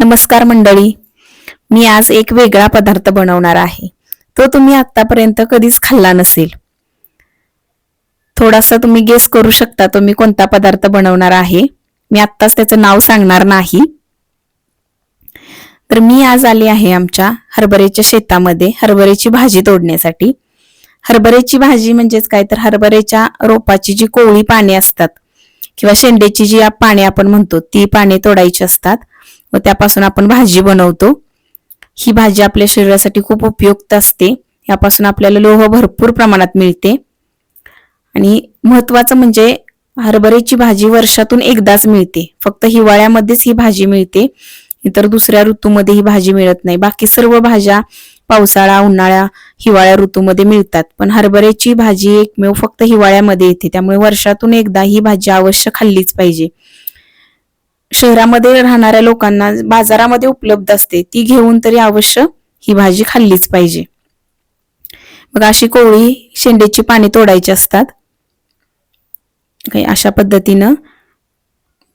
नमस्कार मंडळी. मी आज एक वेगळा पदार्थ बनवणार आहे. तो तुम्ही आतापर्यंत कधीच खाल्ला नसेल. थोडासा तुम्ही गेस करू शकता तो मी कोणता पदार्थ बनवणार आहे. मी आत्ताच त्याचं नाव सांगणार नाही. तर मी आज आले आहे आमच्या हरभऱ्याच्या शेतामध्ये हरभऱ्याची भाजी तोडण्यासाठी. हरभऱ्याची भाजी म्हणजेच काय? तर हरभऱ्याच्या रोपाची जी कोवळी पाने असतात किंवा शेंडेची जी पाने आपण म्हणतो ती पाने तोडायची असतात. व त्यापासून आपण भाजी बनवतो. ही भाजी आपल्या शरीरासाठी खूप उपयुक्त असते. यापासून आपल्याला लोह भरपूर प्रमाणात मिळते. आणि महत्वाचं म्हणजे हरभऱ्याची भाजी वर्षातून एकदाच मिळते. फक्त हिवाळ्यामध्येच ही भाजी मिळते. इतर दुसऱ्या ऋतूमध्ये ही भाजी मिळत नाही. बाकी सर्व भाज्या पावसाळा उन्हाळ्या हिवाळ्या ऋतूमध्ये मिळतात. पण हरभऱ्याची भाजी एकमेव फक्त हिवाळ्यामध्ये येते. त्यामुळे वर्षातून एकदा ही भाजी अवश्य खाल्लीच पाहिजे. शहरामध्ये राहणाऱ्या लोकांना बाजारामध्ये उपलब्ध असते ती घेऊन तरी अवश्य ही भाजी खाल्लीच पाहिजे. मग अशी कोवळी शेंडेची पाने तोडायची असतात. काही अशा पद्धतीनं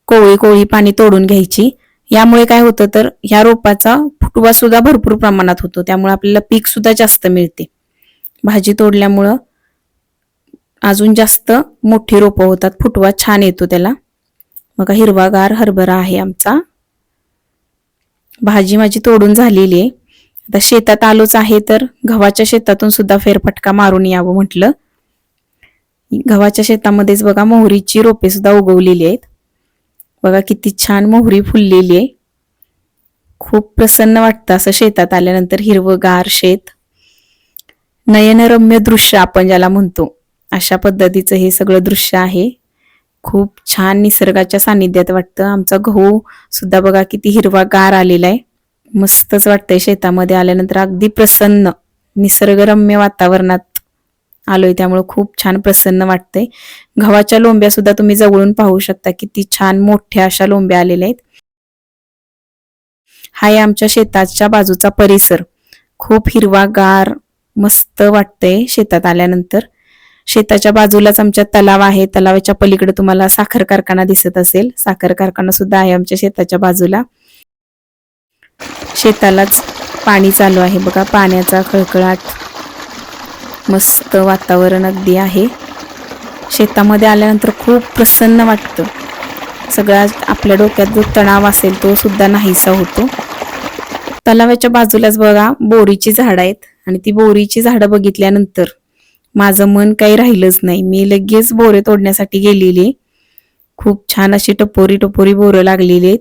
कोवळी कोवळी पाणी तोडून घ्यायची. यामुळे काय होतं तर ह्या रोपाचा फुटवा सुद्धा भरपूर प्रमाणात होतो त्यामुळे आपल्याला पीक सुद्धा जास्त मिळते. भाजी तोडल्यामुळं अजून जास्त मोठी रोपं होतात फुटवा छान येतो त्याला. बघा हिरवागार हरभरा आहे आमचा. भाजी माझी तोडून झालेली आहे. आता शेतात आलोच आहे तर गव्हाच्या शेतातून सुद्धा फेरफटका मारून यावं म्हटलं. गव्हाच्या शेतामध्येच बघा मोहरीची रोपे सुद्धा उगवलेली आहेत. बघा किती छान मोहरी फुललेली आहे. खूप प्रसन्न वाटतं असं शेतात आल्यानंतर हिरवगार शेत. नयनरम्य दृश्य आपण ज्याला म्हणतो. अशा पद्धतीचं हे सगळं दृश्य आहे. खूप छान निसर्गाच्या सानिध्यात वाटतं. आमचा गहू सुद्धा बघा किती हिरवा गार आलेला आहे. मस्तच वाटतंय शेतामध्ये आल्यानंतर अगदी प्रसन्न निसर्गरम्य वातावरणात आलोय. त्यामुळे खूप छान प्रसन्न वाटतंय. गव्हाच्या लोंब्या सुद्धा तुम्ही जवळून पाहू शकता. किती छान मोठ्या अशा लोंब्या आलेल्या आहेत. हा आहे आमच्या शेताच्या बाजूचा परिसर. खूप हिरवागार मस्त वाटतंय शेतात आल्यानंतर. शेताच्या बाजूलाच आमच्या तलाव आहे. तलावाच्या पलीकडे तुम्हाला साखर कारखाना दिसत असेल. साखर कारखाना सुद्धा आहे आमच्या शेताच्या बाजूला. शेतालाच पाणी चालू आहे. बघा पाण्याचा खळखळाट मस्त वातावरण अगदी आहे. शेतामध्ये आल्यानंतर खूप प्रसन्न वाटतं. सगळा आपल्या डोक्यात जो तणाव असेल तो सुद्धा नाहीसा होतो. तलावाच्या बाजूलाच बघा बोरीची झाडं आहेत. आणि ती बोरीची झाडं बघितल्यानंतर माझं मन काही राहिलंच नाही. मी लगेच बोरे तोडण्यासाठी गेलेली. खूप छान अशी टपोरी टपोरी बोरं लागलेली आहेत.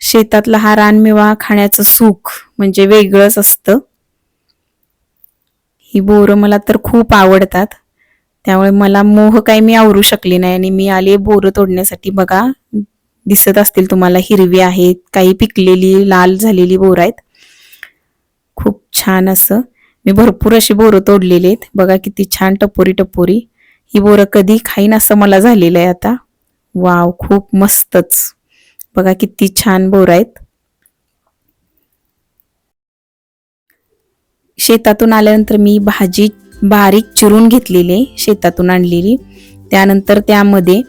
शेतातला हा रानमेवा खाण्याचं सुख म्हणजे वेगळंच असतं. ही बोरं मला तर खूप आवडतात. त्यामुळे मला मोह काही मी आवरू शकले नाही आणि मी आले बोरं तोडण्यासाठी. बघा दिसत असतील तुम्हाला हिरवी आहेत काही पिकलेली लाल झालेली बोरं आहेत. खूप छान असं. मी भरपूर अशी बोरं तोडलेली आहेत. बघा किती छान टपोरी टपोरी. ही बोरं कधी खाईन असं मला झालेलं आहे आता. वाव खूप मस्तच. बघा किती छान बोरं आहेत. शेतातून आल्यानंतर मी भाजी बारीक चिरून घेतलेली आहे. शेतातून आणलेली. त्यानंतर त्यामध्ये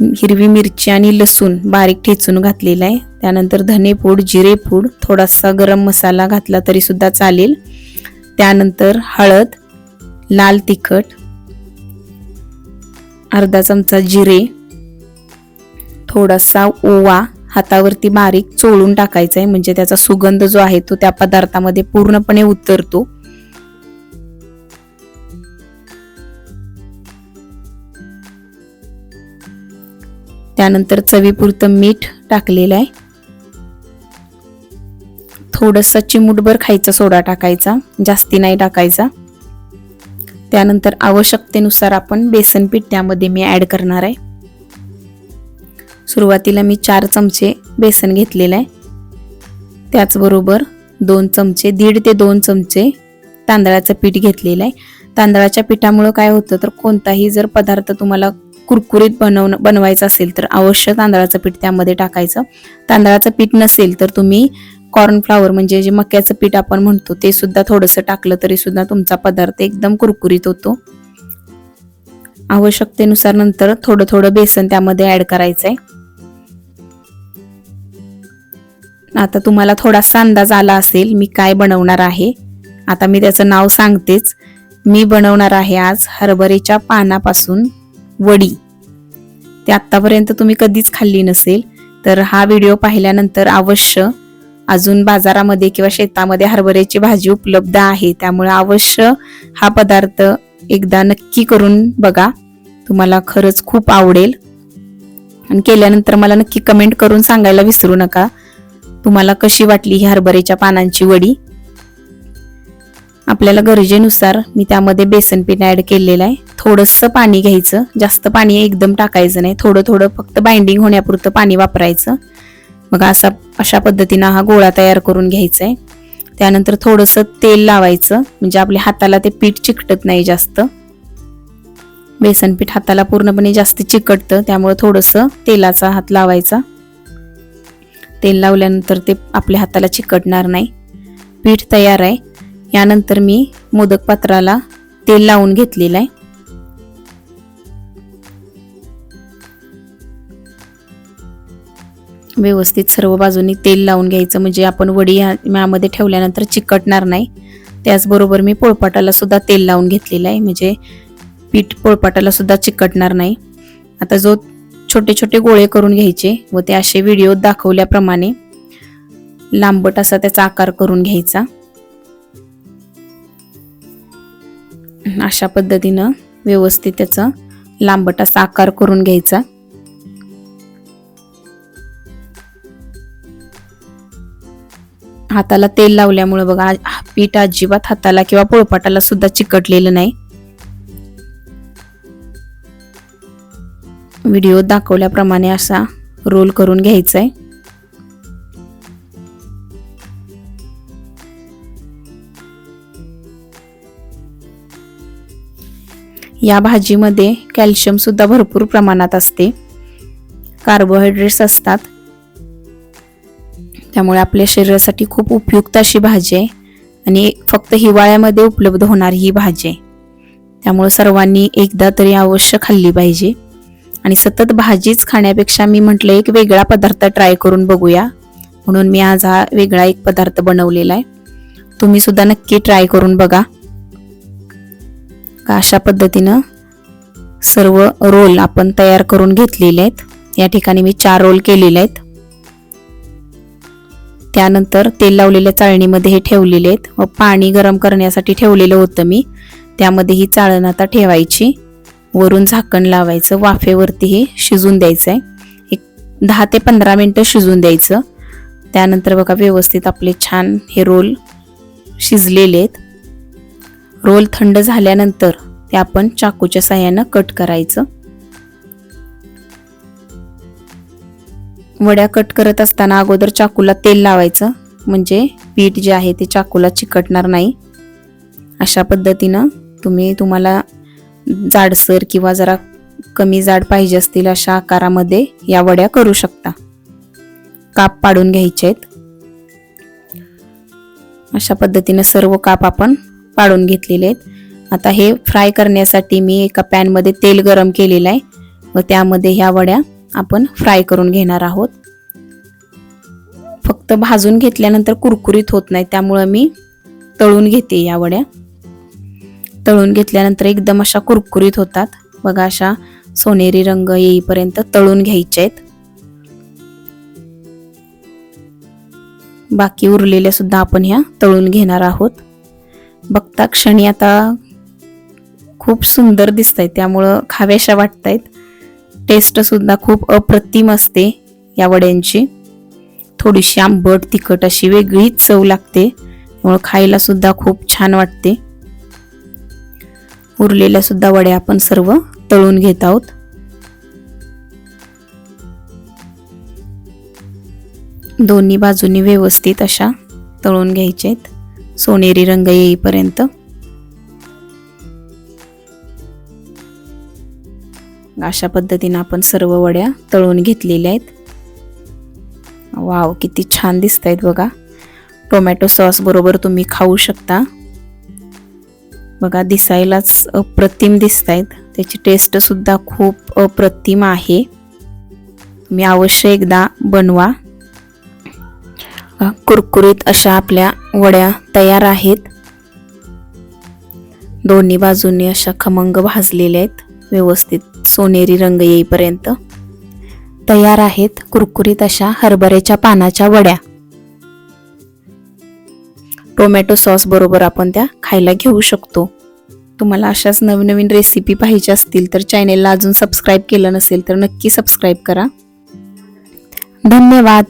हिरवी मिरची आणि लसूण बारीक ठेचून घातलेला आहे. त्यानंतर धनेपूड जिरेपूड थोडासा गरम मसाला घातला तरी सुद्धा चालेल. त्यानंतर हळद लाल तिखट अर्धा चमचा जिरे थोडासा ओवा हातावरती बारीक चोळून टाकायचा आहे म्हणजे त्याचा सुगंध जो आहे तो त्या पदार्थामध्ये पूर्णपणे उतरतो. त्यानंतर चवीपुरतं मीठ टाकलेलं आहे. थोडंसं चिमूटभर खायचा सोडा टाकायचा जास्ती नाही टाकायचा. त्यानंतर आवश्यकतेनुसार आपण बेसन पीठ त्यामध्ये मी ॲड करणार आहे. सुरुवातीला मी चार चमचे बेसन घेतलेलं आहे. त्याचबरोबर दोन चमचे दीड ते दोन चमचे तांदळाचं पीठ घेतलेलं आहे. तांदळाच्या पिठामुळं काय होतं तर कोणताही जर पदार्थ तुम्हाला कुरकुरीत बनवणं बनवायचा असेल तर अवश्य तांदळाचं पीठ त्यामध्ये टाकायचं. तांदळाचं पीठ नसेल तर तुम्ही कॉर्नफ्लावर म्हणजे जे मक्याचं पीठ आपण म्हणतो ते सुद्धा थोडंसं टाकलं तरी सुद्धा तुमचा पदार्थ एकदम कुरकुरीत होतो. आवश्यकतेनुसार नंतर थोडं थोडं बेसन त्यामध्ये ऍड करायचंय. आता तुम्हाला थोडासा अंदाज आला असेल मी काय बनवणार आहे. आता मी त्याचं नाव सांगतेच. मी बनवणार आहे आज हरभरेच्या पानापासून वडी. ते आत्तापर्यंत तुम्ही कधीच खाल्ली नसेल तर हा व्हिडिओ पाहिल्यानंतर अवश्य अजून बाजारामध्ये किंवा शेतामध्ये हरभऱ्याची भाजी उपलब्ध आहे. त्यामुळे अवश्य हा पदार्थ एकदा नक्की करून बघा. तुम्हाला खरंच खूप आवडेल. आणि केल्यानंतर मला नक्की कमेंट करून सांगायला विसरू नका. तुम्हाला कशी वाटली ही हरभऱ्याच्या पानांची वडी? आपल्याला गरजेनुसार मी त्यामध्ये बेसन पीठ ऍड केलेलं आहे. थोडंसं पाणी घ्यायचं. जास्त पाणी एकदम टाकायचं नाही. थोडं थोडं फक्त बाइंडिंग होण्यापुरतं पाणी वापरायचं. मग असा अशा पद्धतीनं हा गोळा तयार करून घ्यायचा आहे त्यानंतर थोडंसं तेल लावायचं. म्हणजे आपल्या हाताला ते पीठ चिकटत नाही जास्त. बेसन पीठ हाताला पूर्णपणे जास्त चिकटतं त्यामुळे थोडंसं तेलाचा हात लावायचा. तेल लावल्यानंतर ते आपल्या हाताला चिकटणार नाही. पीठ तयार आहे. यानंतर मी मोदक पात्राला तेल लावून घेतलेलं आहे. व्यवस्थित सर्व बाजूनी तेल लावून घ्यायचं. म्हणजे आपण वडी यामध्ये ठेवल्यानंतर चिकटणार नाही. त्याचबरोबर मी पोळपाटाला सुद्धा तेल लावून घेतलेलं आहे. म्हणजे पीठ पोळपाटाला सुद्धा चिकटणार नाही. आता जो छोटे छोटे गोळे करून घ्यायचे व ते असे व्हिडिओ दाखवल्याप्रमाणे लांबट असा त्याचा आकार करून घ्यायचा. अशा पद्धतीनं व्यवस्थित त्याचा लांबट असा आकार करून घ्यायचा. हाताला तेल लावल्यामुळे बघा पीठ अजिबात हाताला किंवा पोळपाटाला सुद्धा चिकटलेलं नाही. व्हिडिओ दाखवल्याप्रमाणे असा रोल करून घ्यायचा आहे या भाजीमध्ये कॅल्शियम सुद्धा भरपूर प्रमाणात असते. कार्बोहायड्रेट्स असतात. त्यामुळे आपल्या शरीरासाठी खूप उपयुक्त अशी भाजी आहे. आणि फक्त हिवाळ्यामध्ये उपलब्ध होणारी ही भाजी आहे. त्यामुळे सर्वांनी एकदा तरी अवश्य खाल्ली पाहिजे. आणि सतत भाजीच खाण्यापेक्षा मी म्हटलं एक वेगळा पदार्थ ट्राय करून बघूया. म्हणून मी आज हा वेगळा एक पदार्थ बनवलेला आहे. तुम्ही सुद्धा नक्की ट्राय करून बघा. अशा पद्धतीनं सर्व रोल आपण तयार करून घेतलेले आहेत. या ठिकाणी मी चार रोल केलेले आहेत. त्यानंतर तेल लावलेल्या चाळणीमध्ये हे ठेवलेले आहेत व पाणी गरम करण्यासाठी ठेवलेलं होतं मी त्यामध्ये ही चाळण आता ठेवायची. वरून झाकण लावायचं. वाफेवरती हे शिजून द्यायचं आहे एक दहा ते पंधरा मिनटं शिजून द्यायचं. त्यानंतर बघा व्यवस्थित आपले छान हे रोल शिजलेले आहेत. रोल थंड झाल्यानंतर ते आपण चाकूच्या साह्यानं कट करायचं. वड्या कट करत असताना अगोदर चाकूला तेल लावायचं. म्हणजे पीठ जे आहे ते चाकूला चिकटणार नाही. अशा पद्धतीनं तुम्ही तुम्हाला जाडसर किंवा जरा कमी जाड पाहिजे असतील अशा आकारामध्ये या वड्या करू शकता. काप पाडून घ्यायचे आहेत. अशा पद्धतीनं सर्व काप आपण पाडून घेतलेले आहेत. आता हे फ्राय करण्यासाठी मी एका पॅनमध्ये तेल गरम केलेलं आहे. व त्यामध्ये ह्या वड्या आपण फ्राय करून घेणार आहोत. फक्त भाजून घेतल्यानंतर कुरकुरीत होत नाही त्यामुळं मी तळून घेते या वड्या. तळून घेतल्यानंतर एकदम अशा कुरकुरीत होतात. बघा अशा सोनेरी रंग येईपर्यंत तळून घ्यायचे आहेत. बाकी उरलेल्या सुद्धा आपण ह्या तळून घेणार आहोत. बघता क्षणी आता खूप सुंदर दिसत आहेत त्यामुळं खाव्याशा वाटत आहेत टेस्टसुद्धा खूप अप्रतिम असते या वड्यांची. थोडीशी आंबट तिखट अशी वेगळीच चव लागते. त्यामुळं खायलासुद्धा खूप छान वाटते. उरलेल्या सुद्धा वड्या आपण सर्व तळून घेत आहोत. दोन्ही बाजूनी व्यवस्थित अशा तळून घ्यायचे आहेत सोनेरी रंग येईपर्यंत. अशा पद्धतीनं आपण सर्व वड्या तळून घेतलेल्या आहेत. वाव किती छान दिसत आहेत बघा. टोमॅटो सॉस बरोबर तुम्ही खाऊ शकता. बघा दिसायलाच अप्रतिम दिसत आहेत त्याची टेस्टसुद्धा खूप अप्रतिम आहे. तुम्ही अवश्य एकदा बनवा. कुरकुरीत अशा आपल्या वड्या तयार आहेत. दोन्ही बाजूंनी अशा खमंग भाजलेल्या आहेत. व्यवस्थित सोनेरी रंग येईपर्यंत. तयार आहेत कुरकुरीत अशा हरभऱ्याच्या पानाच्या वड्या. टोमॅटो सॉस बरोबर आपण त्या खायला घेऊ शकतो. तुम्हाला अशाच नवनवीन रेसिपी पाहिजे असतील तर चॅनेलला अजून सबस्क्राईब केलं नसेल तर नक्की सबस्क्राईब करा. धन्यवाद.